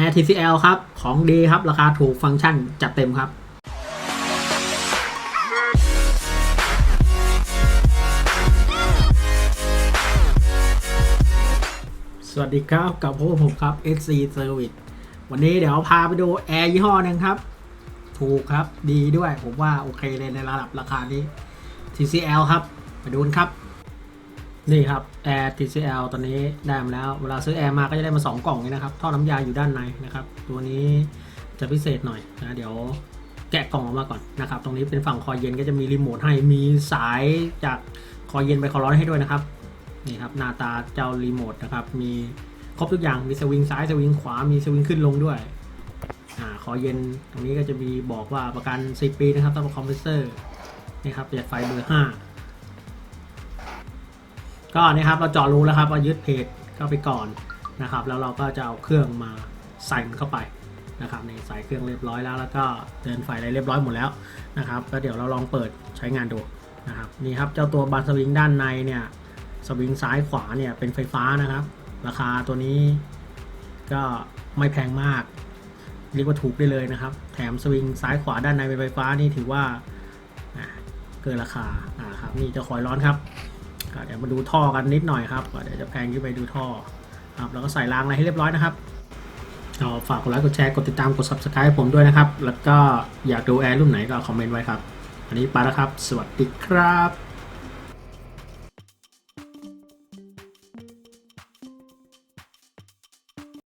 Air TCL ครับ ของดีครับ ราคาถูกฟังก์ชันจัดเต็มครับสวัสดีครับกับพวกผมครับ XC Service วันนี้เดี๋ยวพาไปดูแอร์ยี่ห้อหนึ่งครับ ถูกครับดีด้วยผมว่าโอเคเลยในระดับราคานี้ TCL ครับไปดูนครับ นี่ครับ Air TCL ตอนนี้ได้มาแล้ว เวลาซื้อแอร์มาก็จะได้มา 2 กล่องนี้นะครับ ท่อน้ำยาอยู่ด้านในนะครับ ตัวนี้จะพิเศษหน่อยนะเดี๋ยวแกะกล่องออกมาก่อนนะครับ ตรงนี้เป็นฝั่งคอเย็นก็จะมีรีโมทให้มีสายจากคอเย็นไปคอร้อนให้ด้วยนะครับนี่ครับหน้าตาเจ้ารีโมทนะครับ มีครบทุกอย่างมีสวิงซ้ายสวิงขวามีสวิงขึ้นลงด้วยอ่าคอเย็นตรงนี้ก็จะมีบอกว่าประกัน 10 ปีนะครับสำหรับคอมเพรสเซอร์นี่ครับประหยัดไฟเบอร์ 5 ก็นี่ครับเราเจาะรูแล้วครับเรายึดเพจเข้าไปก่อนนะครับ แล้วเราก็จะเอาเครื่องมาใส่มันเข้าไปนะครับในใส่เครื่องเรียบร้อยแล้ว แล้วก็เดินไฟอะไรเรียบร้อยหมดแล้วนะครับก็เดี๋ยวเราลองเปิดใช้งานดูนะครับนี่ครับเจ้าตัวบานสวิงด้านในเนี่ยสวิงซ้ายขวาเนี่ยเป็นไฟฟ้านะครับ ราคาตัวนี้ก็ไม่แพงมาก เรียกว่าถูกได้เลยนะครับ แถมสวิงซ้ายขวาด้านในเป็นไฟฟ้านี่ถือว่าอ่าเกินราคาอ่าครับนี่จะคอยร้อนครับ ก็เดี๋ยวมาดูท่อกันนิดหน่อยครับเดี๋ยวจะแพงขึ้นไปดูท่อครับแล้วก็ใส่รางอะไรให้เรียบร้อยนะครับฝากกดไลค์กดแชร์กดติดตามกด subscribe ให้ผมด้วยนะครับ แล้วก็อยากดูแอร์รุ่นไหนก็คอมเมนต์ไว้ครับ อันนี้ไปแล้วครับ สวัสดีครับ